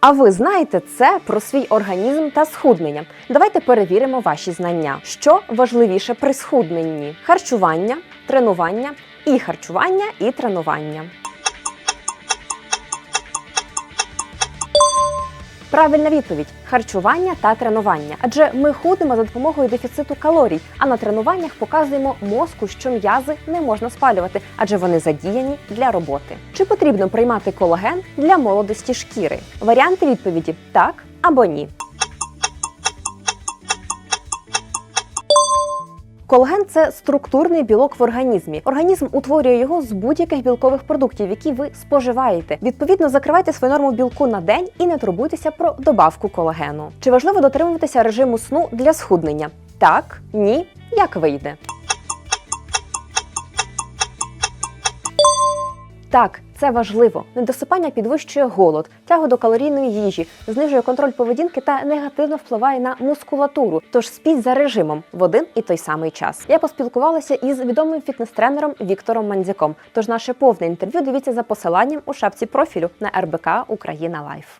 А ви знаєте це про свій організм та схуднення? Давайте перевіримо ваші знання. Що важливіше при схудненні: харчування, тренування і харчування і тренування. Правильна відповідь харчування та тренування. Адже ми худимо за допомогою дефіциту калорій, а на тренуваннях показуємо мозку, що м'язи не можна спалювати, адже вони задіяні для роботи. Чи потрібно приймати колаген для молодості шкіри? Варіанти відповіді так або ні. Колаген це структурний білок в організмі. Організм утворює його з будь-яких білкових продуктів, які ви споживаєте. Відповідно, закривайте свою норму білку на день і не турбуйтеся про добавку колагену. Чи важливо дотримуватися режиму сну для схуднення? Так, ні, як вийде. Так, це важливо. Недосипання підвищує голод, тягу до калорійної їжі, знижує контроль поведінки та негативно впливає на мускулатуру. Тож спіть за режимом в один і той самий час. Я поспілкувалася із відомим фітнес-тренером Віктором Мандзяком. Тож наше повне інтерв'ю дивіться за посиланням у шапці профілю на РБК Україна Лайф.